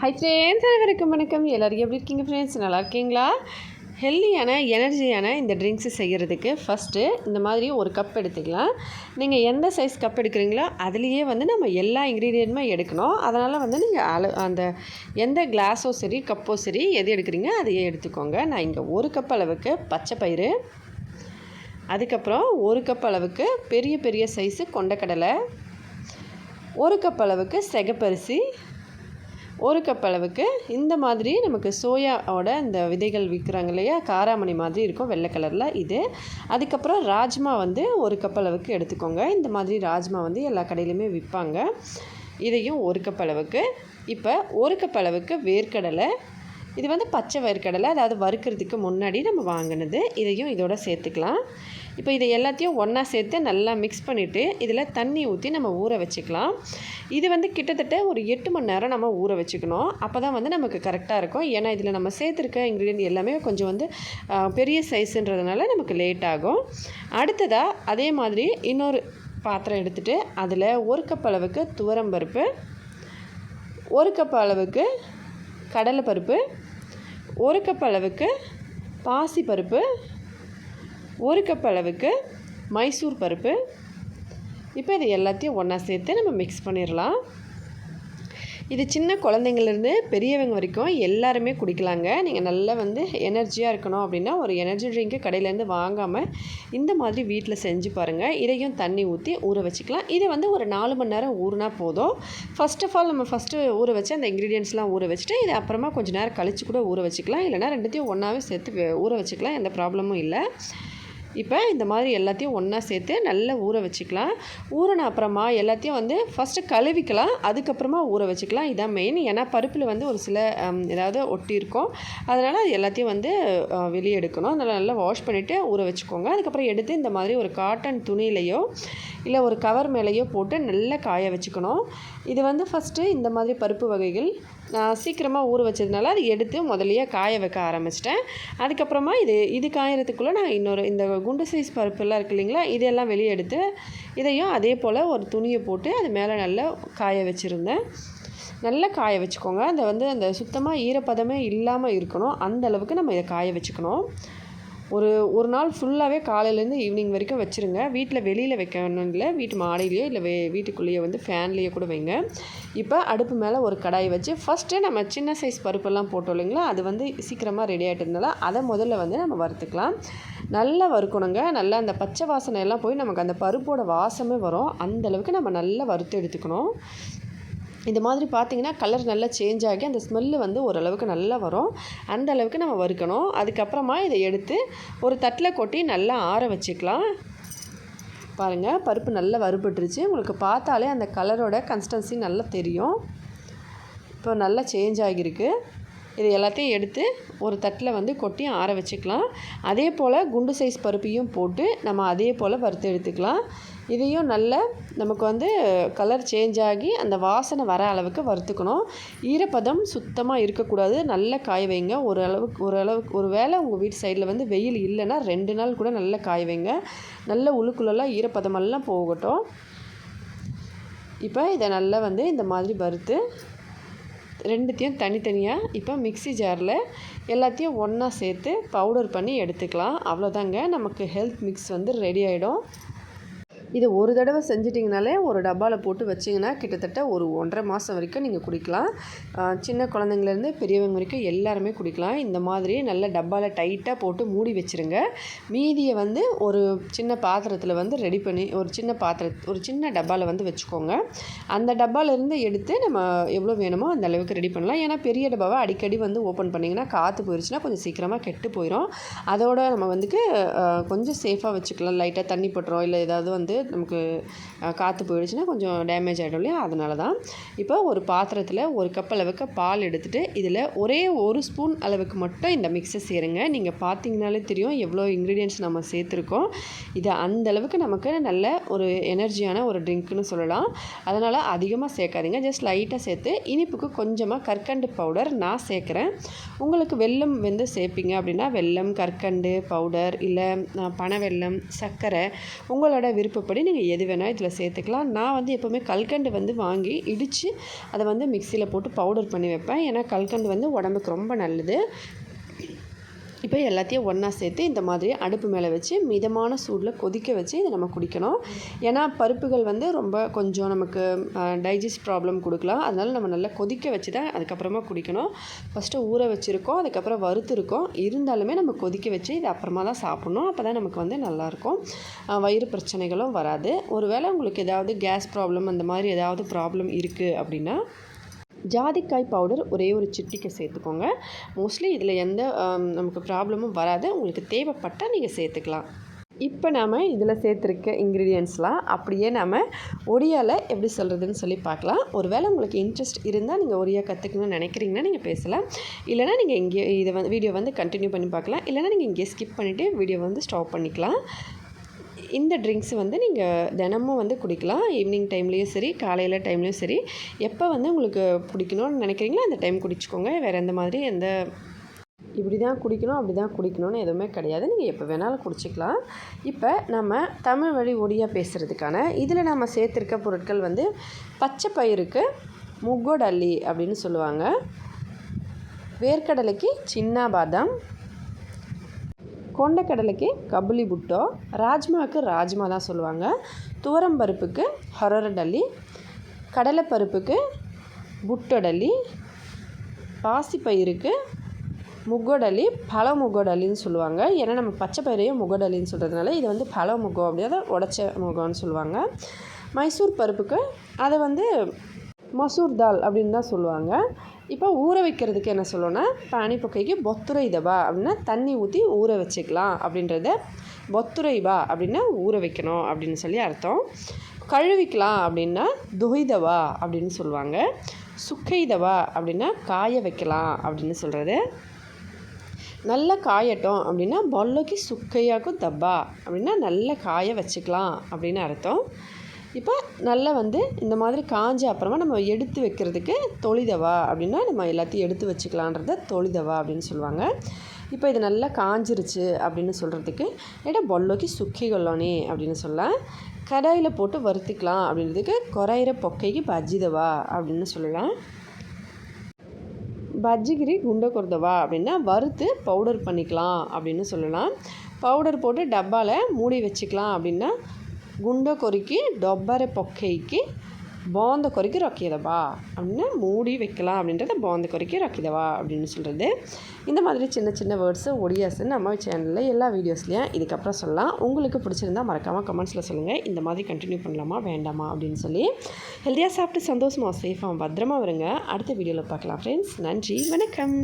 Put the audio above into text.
Hi friends அனைவருக்கும் வணக்கம். எல்லோரும் எப்படி இருக்கீங்க ஃப்ரெண்ட்ஸ் நல்லா இருக்கீங்களா? ஹெல்த்தியான எனர்ஜியான இந்த ட்ரிங்க்ஸு செய்கிறதுக்கு ஃபஸ்ட்டு இந்த மாதிரி ஒரு கப் எடுத்துக்கலாம். நீங்கள் எந்த சைஸ் கப் எடுக்கிறீங்களோ அதுலேயே வந்து நம்ம எல்லா இன்க்ரீடியண்ட்டுமே எடுக்கணும். அதனால் வந்து நீங்கள் அளவு அந்த எந்த கிளாஸோ சரி கப்போ சரி எது எடுக்கிறீங்க அதையே எடுத்துக்கோங்க. நான் இங்கே ஒரு கப் அளவுக்கு பச்சை பயிறு. அதுக்கப்புறம் ஒரு கப் அளவுக்கு பெரிய பெரிய சைஸு கொண்டக்கடலை. ஒரு கப் அளவுக்கு செகப்பரிசி. ஒரு கப் அளவுக்கு இந்த மாதிரி நமக்கு சோயாவோட இந்த விதைகள் விற்கிறாங்க இல்லையா? காராமணி மாதிரி இருக்கும் வெள்ளை கலரில் இது. அதுக்கப்புறம் ராஜ்மா வந்து ஒரு கப் அளவுக்கு எடுத்துக்கோங்க. இந்த மாதிரி ராஜ்மா வந்து எல்லா கடையிலையுமே விற்பாங்க. இதையும் ஒரு கப் அளவுக்கு. இப்போ ஒரு கப் அளவுக்கு வேர்க்கடலை. இது வந்து பச்சை வேர்க்கடலை அதாவது வறுக்கிறதுக்கு முன்னாடி நம்ம வாங்கினது. இதையும் இதோட சேர்த்துக்கலாம். இப்போ இதை எல்லாத்தையும் ஒன்றா சேர்த்து நல்லா மிக்ஸ் பண்ணிவிட்டு இதில் தண்ணி ஊற்றி நம்ம ஊற வச்சுக்கலாம். இது வந்து கிட்டத்தட்ட ஒரு எட்டு மணி நேரம் நம்ம ஊற வச்சுக்கணும். அப்போ தான் வந்து நமக்கு கரெக்டாக இருக்கும். ஏன்னா இதில் நம்ம சேர்த்துருக்க இன்க்ரீடியன்ட் எல்லாமே கொஞ்சம் வந்து பெரிய சைஸுன்றதுனால நமக்கு லேட் ஆகும். அடுத்ததாக அதே மாதிரி இன்னொரு பாத்திரம் எடுத்துகிட்டு அதில் ஒரு கப் அளவுக்கு துவரம்பருப்பு ஒரு கப் அளவுக்கு கடலைப்பருப்பு ஒரு கப் அளவுக்கு பாசிப்பருப்பு ஒரு கப் அளவுக்கு மைசூர் பருப்பு. இப்போ இது எல்லாத்தையும் ஒன்றா சேர்த்து நம்ம மிக்ஸ் பண்ணிடலாம் இது சின்ன குழந்தைங்கள்லேருந்து பெரியவங்க வரைக்கும் எல்லாருமே குடிக்கலாங்க. நீங்கள் நல்லா வந்து எனர்ஜியாக இருக்கணும் அப்படின்னா ஒரு எனர்ஜி ட்ரிங்க்கு கடையிலேருந்து வாங்காமல் இந்த மாதிரி வீட்டில் செஞ்சு பாருங்கள் இதையும் தண்ணி ஊற்றி ஊற வச்சுக்கலாம். இதை வந்து ஒரு நாலு மணி நேரம் ஊறினா போதும். ஃபஸ்ட் ஆஃப் ஆல் நம்ம ஃபஸ்ட்டு ஊற வச்சு அந்த இன்க்ரீடியன்ஸ்லாம் ஊற வச்சுட்டு இதை அப்புறமா கொஞ்சம் நேரம் கழிச்சு கூட ஊற வச்சுக்கலாம். இல்லைனா ரெண்டுத்தையும் ஒன்றாவே சேர்த்து ஊற வச்சுக்கலாம். எந்த ப்ராப்ளமும் இல்லை. இப்போ இந்த மாதிரி எல்லாத்தையும் ஒன்றா சேர்த்து நல்லா ஊற வச்சுக்கலாம். ஊறின அப்புறமா எல்லாத்தையும் வந்து ஃபஸ்ட்டு கழுவிக்கலாம். அதுக்கப்புறமா ஊற வச்சுக்கலாம். இதான் மெயின் ஏன்னா பருப்பில் வந்து ஒரு சில ஏதாவது ஒட்டி இருக்கும். அதனால் அது எல்லாத்தையும் வந்து வெளியே எடுக்கணும். அதனால் நல்லா வாஷ் பண்ணிவிட்டு ஊற வச்சுக்கோங்க. அதுக்கப்புறம் எடுத்து இந்த மாதிரி ஒரு காட்டன் துணியிலையோ இல்லை ஒரு கவர் மேலேயோ போட்டு நல்லா காய வச்சுக்கணும். இது வந்து ஃபஸ்ட்டு இந்த மாதிரி பருப்பு வகைகள் நான் சீக்கிரமாக ஊற வச்சதுனால அதை எடுத்து முதலையே காய வைக்க ஆரம்பிச்சிட்டேன். அதுக்கப்புறமா இது இது காயறதுக்குள்ளே நான் இன்னொரு இந்த குண்டு சைஸ் பருப்புலாம் இருக்கு இல்லைங்களா இதெல்லாம் வெளியே எடுத்து இதையும் அதே போல் ஒரு துணியை போட்டு அது மேலே நல்லா காய வச்சுருந்தேன். நல்லா காய வச்சுக்கோங்க. அந்த வந்து அந்த சுத்தமாக ஈரப்பதமே இல்லாமல் இருக்கணும். அந்த அளவுக்கு நம்ம இதை காய வச்சுக்கணும். ஒரு ஒரு நாள் ஃபுல்லாகவே காலையிலேருந்து ஈவினிங் வரைக்கும் வச்சுருங்க. வீட்டில் வெளியில் வைக்கணும் இல்லை வீட்டு மாடியிலையோ இல்லை வே வீட்டுக்குள்ளேயோ வந்து ஃபேன்லேயோ கூட வைங்க. இப்போ அடுப்பு மேலே ஒரு கடாய் வச்சு ஃபஸ்ட்டு நம்ம சின்ன சைஸ் பருப்பெல்லாம் போட்டோம் இல்லைங்களா? அது வந்து சீக்கிரமாக ரெடி ஆகிட்டு அதை முதல்ல வந்து நம்ம வறுத்துக்கலாம். நல்லா வறுக்கணுங்க. நல்லா அந்த பச்சை வாசனை எல்லாம் போய் நமக்கு அந்த பருப்போட வாசமே வரும். அந்தளவுக்கு நம்ம நல்லா வறுத்து எடுத்துக்கணும். இந்த மாதிரி பார்த்திங்கன்னா கலர் நல்லா சேஞ்ச் ஆகி அந்த ஸ்மெல்லு வந்து ஓரளவுக்கு நல்லா வரும். அந்த அளவுக்கு நம்ம வறுக்கணும். அதுக்கப்புறமா இதை எடுத்து ஒரு தட்டில் கொட்டி நல்லா ஆற வச்சுக்கலாம். பாருங்கள் பருப்பு நல்லா வறுபட்டுருச்சு. உங்களுக்கு பார்த்தாலே அந்த கலரோட கன்சிஸ்டன்சி நல்லா தெரியும். இப்போ நல்லா சேஞ்ச் ஆகியிருக்கு. இது எல்லாத்தையும் எடுத்து ஒரு தட்டில் வந்து கொட்டி ஆற வச்சுக்கலாம். அதே போல் குண்டு சைஸ் பருப்பையும் போட்டு நம்ம அதே போல் வறுத்து எடுத்துக்கலாம். இதையும் நல்ல நமக்கு வந்து கலர் சேஞ்ச் ஆகி அந்த வாசனை வர அளவுக்கு வறுத்துக்கணும். ஈரப்பதம் சுத்தமாக இருக்கக்கூடாது. நல்ல காய வைங்க. ஒரு அளவுக்கு ஒரு அளவுக்கு ஒரு வேளை உங்கள் வீட்டு சைடில் வந்து வெயில் இல்லைன்னா ரெண்டு நாள் கூட நல்ல காய வைங்க. நல்ல உள்ளுக்குள்ளெல்லாம் ஈரப்பதமெல்லாம் போகட்டும். இப்போ இதை நல்லா வந்து இந்த மாதிரி வறுத்து ரெண்டுத்தையும் தனித்தனியாக இப்போ மிக்சி ஜாரில் எல்லாத்தையும் ஒன்றா சேர்த்து பவுடர் பண்ணி எடுத்துக்கலாம். அவ்வளோதாங்க நமக்கு ஹெல்த் மிக்ஸ் வந்து ரெடி ஆகிடும் இது ஒரு தடவை செஞ்சிட்டிங்கனாலே ஒரு டப்பாவில் போட்டு வச்சிங்கன்னா கிட்டத்தட்ட ஒரு ஒன்றரை மாதம் வரைக்கும் நீங்கள் குடிக்கலாம். சின்ன குழந்தைங்கலேருந்து பெரியவங்க வரைக்கும் எல்லாருமே குடிக்கலாம். இந்த மாதிரி நல்ல டப்பாவில் டைட்டாக போட்டு மூடி வச்சுருங்க. மீதியை வந்து ஒரு சின்ன பாத்திரத்தில் வந்து ரெடி பண்ணி ஒரு சின்ன பாத்திர ஒரு சின்ன டப்பாவில் வந்து வச்சுக்கோங்க. அந்த டப்பாவிலேருந்து எடுத்து நம்ம எவ்வளோ வேணுமோ அந்த அளவுக்கு ரெடி பண்ணலாம். ஏன்னா பெரிய டப்பாவை அடிக்கடி வந்து ஓப்பன் பண்ணிங்கன்னா காற்று போயிடுச்சுன்னா கொஞ்சம் சீக்கிரமாக கெட்டு போயிடும் அதோட நம்ம வந்துட்டு கொஞ்சம் சேஃபாக வச்சுக்கலாம். லைட்டாக தண்ணி பட்டுறோம் இல்லை ஏதாவது வந்து நமக்கு காற்று போயிடுச்சுன்னா கொஞ்சம் டேமேஜ் ஆகிடும் இல்லையா? அதனால தான் இப்போ ஒரு பாத்திரத்தில் ஒரு கப் அளவுக்கு பால் எடுத்துகிட்டு இதில் ஒரே ஒரு ஸ்பூன் அளவுக்கு மட்டும் இந்த மிக்ஸை சேருங்க. நீங்கள் பார்த்தீங்கனாலே தெரியும் எவ்வளோ இன்க்ரீடியன்ட்ஸ் நம்ம சேர்த்துருக்கோம். இது அந்த அளவுக்கு நமக்கு நல்ல ஒரு எனர்ஜியான ஒரு ட்ரிங்க்னு சொல்லலாம். அதனால் அதிகமாக சேர்க்காதீங்க. ஜஸ்ட் லைட்டாக சேர்த்து இனிப்புக்கு கொஞ்சமாக கற்கண்டு பவுடர் நான் சேர்க்குறேன். உங்களுக்கு வெல்லம் வந்து சேர்ப்பீங்க அப்படின்னா வெல்லம் கற்கண்டு பவுடர் இல்லை பனை வெல்லம் சர்க்கரை உங்களோட விருப்பப்படி விருப்பப்படி நீங்கள் எது வேணால் இதில் சேர்த்துக்கலாம். நான் வந்து எப்போவுமே கல்கண்டு வந்து வாங்கி இடித்து அதை வந்து மிக்சியில் போட்டு பவுடர் பண்ணி வைப்பேன். ஏன்னா கல்கண்டு வந்து உடம்புக்கு ரொம்ப நல்லது. இப்போ எல்லாத்தையும் ஒன்றா சேர்த்து இந்த மாதிரி அடுப்பு மேலே வச்சு மிதமான சூடில் கொதிக்க வச்சு இதை நம்ம குடிக்கணும். ஏன்னா பருப்புகள் வந்து ரொம்ப கொஞ்சம் நமக்கு டைஜஸ்ட் ப்ராப்ளம் கொடுக்கலாம். அதனால் நம்ம நல்லா கொதிக்க வச்சு தான் அதுக்கப்புறமா குடிக்கணும். ஃபஸ்ட்டு ஊற வச்சுருக்கோம் அதுக்கப்புறம் வறுத்துருக்கோம். இருந்தாலுமே நம்ம கொதிக்க வச்சு இது அப்புறமா தான் சாப்பிட்ணும். அப்போ தான் நமக்கு வந்து நல்லாயிருக்கும் வயிறு பிரச்சனைகளும் வராது. ஒருவேளை உங்களுக்கு ஏதாவது கேஸ் ப்ராப்ளம் அந்த மாதிரி ஏதாவது ப்ராப்ளம் இருக்குது அப்படின்னா ஜாதிக்காய் பவுடர் ஒரே ஒரு சிட்டிக்கை சேர்த்துக்கோங்க. மோஸ்ட்லி இதில் எந்த நமக்கு ப்ராப்ளமும் வராது. உங்களுக்கு தேவைப்பட்டால் நீங்கள் சேர்த்துக்கலாம். இப்போ நாம் இதில் சேர்த்துருக்க இன்க்ரீடியன்ஸ்லாம் அப்படியே நாம் ஒடியாவில் எப்படி சொல்கிறதுன்னு சொல்லி பார்க்கலாம். ஒரு வேளை உங்களுக்கு இன்ட்ரெஸ்ட் இருந்தால் நீங்கள் ஒடியா கற்றுக்கணும்னு நினைக்கிறீங்கன்னா நீங்கள் பேசலாம். இல்லைனா நீங்கள் இங்கே இதை வந்து வீடியோ வந்து கண்டினியூ பண்ணி பார்க்கலாம். இல்லைனா நீங்கள் இங்கே ஸ்கிப் பண்ணிவிட்டு வீடியோ வந்து ஸ்டாப் பண்ணிக்கலாம். இந்த ட்ரிங்க்ஸ் வந்து நீங்கள் தினமும் வந்து குடிக்கலாம். ஈவினிங் டைம்லேயும் சரி காலையில் டைம்லேயும் சரி. எப்போ வந்து உங்களுக்கு பிடிக்கணும்னு நினைக்கிறீங்களோ அந்த டைம் குடிச்சிக்கோங்க. வேறு எந்த மாதிரி எந்த இப்படி தான் குடிக்கணும் அப்படி தான் குடிக்கணும்னு எதுவுமே கிடையாது. நீங்கள் எப்போ வேணாலும் குடிச்சிக்கலாம். இப்போ நம்ம தமிழ் வழி ஒடியாக பேசுகிறதுக்கான இதில் நம்ம சேர்த்துருக்க பொருட்கள் வந்து பச்சை பயிருக்கு முக்கோடல்லி அப்படின்னு சொல்லுவாங்க. வேர்க்கடலைக்கு சின்ன பாதாம் கொண்டக்கடலைக்கு கபுலி புட்டோ ராஜ்மாவுக்கு ராஜ்மா தான் சொல்லுவாங்க. துவரம் பருப்புக்கு கடலைப்பருப்புக்கு புட்டடலி பாசிப்பயிருக்கு முகோடலி பழ முகடலின்னு சொல்லுவாங்க. ஏன்னா நம்ம பச்சை பயிரையும் முகடலின்னு சொல்கிறதுனால இது வந்து பழ முகம் அப்படியே உடச்ச முகம்னு சொல்லுவாங்க. மைசூர் பருப்புக்கு அதை வந்து மசூர் தால் அப்படின்னு தான் சொல்லுவாங்க. இப்போ ஊற வைக்கிறதுக்கு என்ன சொல்லணும்னா பானிப்பொக்கைக்கு பொத்துரை தபா அப்படின்னா தண்ணி ஊற்றி ஊற வச்சுக்கலாம் அப்படின்றத பொத்துரைபா அப்படின்னா ஊற வைக்கணும் அப்படின்னு சொல்லி அர்த்தம். கழுவிக்கலாம் அப்படின்னா துகைதவா அப்படின்னு சொல்லுவாங்க. சுக்கைதவா அப்படின்னா காய வைக்கலாம் அப்படின்னு சொல்கிறது நல்லா காயட்டும் அப்படின்னா பொல்லைக்கு சுக்கையாக்கும் தப்பா அப்படின்னா நல்லா காய வச்சுக்கலாம் அப்படின்னு அர்த்தம். இப்போ நல்லா வந்து இந்த மாதிரி காஞ்ச அப்புறமா நம்ம எடுத்து வைக்கிறதுக்கு தொழிதவா அப்படின்னா நம்ம எல்லாத்தையும் எடுத்து வச்சுக்கலான்றத தொழிதவா அப்படின்னு சொல்லுவாங்க. இப்போ இது நல்லா காஞ்சிருச்சு அப்படின்னு சொல்கிறதுக்கு ஏடா பொல்லோக்கி சுக்கி அப்படின்னு சொல்லலாம். கடாயில் போட்டு வறுத்துக்கலாம் அப்படின்றதுக்கு குறையிற பொக்கைக்கு பஜ்ஜிதவா அப்படின்னு சொல்லலாம். பஜ்ஜிகிரி குண்டை கொடுத்தவா அப்படின்னா வறுத்து பவுடர் பண்ணிக்கலாம் அப்படின்னு சொல்லலாம். பவுடர் போட்டு டப்பாவில் மூடி வச்சுக்கலாம் அப்படின்னா ଗୁଣ୍ଡ କରିକି ଡବାରେ ପକାଇକି பந்த் கொறிக்கி ரொக்கியதவா அப்படின்னு மூடி வைக்கலாம் அப்படின்றத பந்த் கொறிக்கி ரொக்கிதவா அப்படின்னு சொல்கிறது இந்த மாதிரி சின்ன சின்ன வேர்ட்ஸு ஒடியாஸு நம்ம சேனலில் எல்லா வீடியோஸ்லேயும் இதுக்கப்புறம் சொல்லலாம். உங்களுக்கு பிடிச்சிருந்தா மறக்காமல் கமெண்ட்ஸில் சொல்லுங்கள் இந்த மாதிரி கண்டினியூ பண்ணலாமா வேண்டாமா அப்படின்னு சொல்லி. ஹெல்த்தியாக சாப்பிட்டு சந்தோஷமாக சேஃபாக பத்திரமா வருங்க அடுத்த வீடியோவில் பார்க்கலாம் ஃப்ரெண்ட்ஸ் நன்றி வணக்கம்.